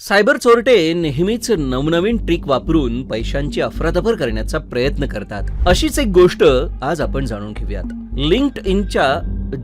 Cyber चोरटे नेहमीच नवनवीन ट्रिक वापरून पैशांची अफरातफर करण्याचा प्रयत्न करतात. अशीच एक गोष्ट आज आपण जाणून घेऊयात. लिंक्ड इनच्या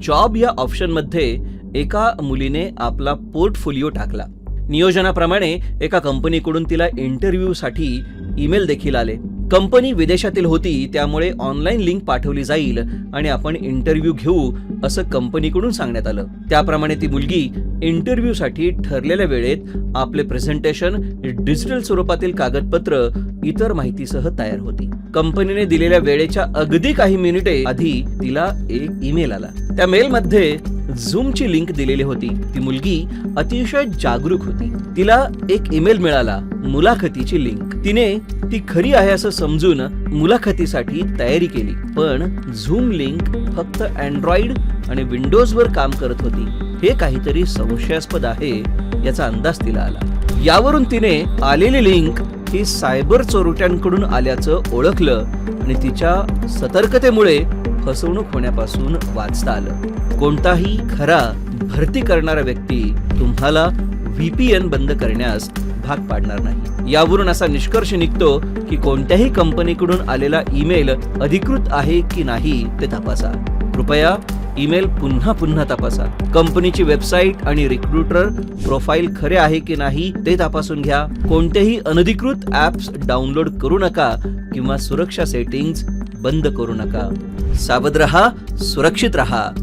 जॉब या ऑप्शनमध्ये एका मुलीने आपला पोर्टफोलिओ टाकला. नियोजनाप्रमाणे एका कंपनीकडून तिला इंटरव्ह्यूसाठी ईमेल देखील आले. कंपनी विदेशातील होती त्यामुळे ऑनलाईन लिंक पाठवली जाईल आणि आपण इंटरव्ह्यू घेऊ असं कंपनीकडून सांगण्यात आलं. त्याप्रमाणे ती मुलगी इंटरव्ह्यूसाठी ठरलेल्या वेळेत आपले प्रेझेंटेशन डिजिटल स्वरूपातील कागदपत्र इतर माहितीसह तयार होती. कंपनीने दिलेल्या वेळेच्या अगदी काही मिनिटे आधी तिला एक ईमेल आला. त्या मेलमध्ये झूमची लिंक दिलेली होती. ती मुलगी अतिशय जागरूक होती. तिला एक ईमेल मिळाला मुलाखतीची लिंक तिने ती खरी आहे असं समजून मुलाखतीसाठी तयारी केली. पण झूम लिंक फक्त अँड्रॉइड आणि विंडोज वर काम करत होती. हे काहीतरी संशयास्पद आहे याचा अंदाज तिला आला. यावरून तिने आलेली लिंक ही सायबर चोरट्यांकडून आल्याचं ओळखलं आणि तिच्या सतर्कतेमुळे फसवणूक होण्यापासून वाचता आलं कोणताही खरा भरती करणारा व्यक्ती तुम्हाला व्हीपीएन बंद करण्यास भाग पाडणार नाही. यावरून असा निष्कर्ष निघतो की कोणत्याही कंपनीकडून आलेला ईमेल अधिकृत आहे की नाही ते तपासा. कृपया ईमेल पुन्हा पुन्हा तपासा. कंपनीची वेबसाईट आणि रिक्रुटर प्रोफाईल खरे आहे की नाही ते तपासून घ्या. कोणतेही अनधिकृत ऍप्स डाउनलोड करू नका किंवा सुरक्षा सेटिंग्ज बंद करू नका. सावध रहा सुरक्षित रहा।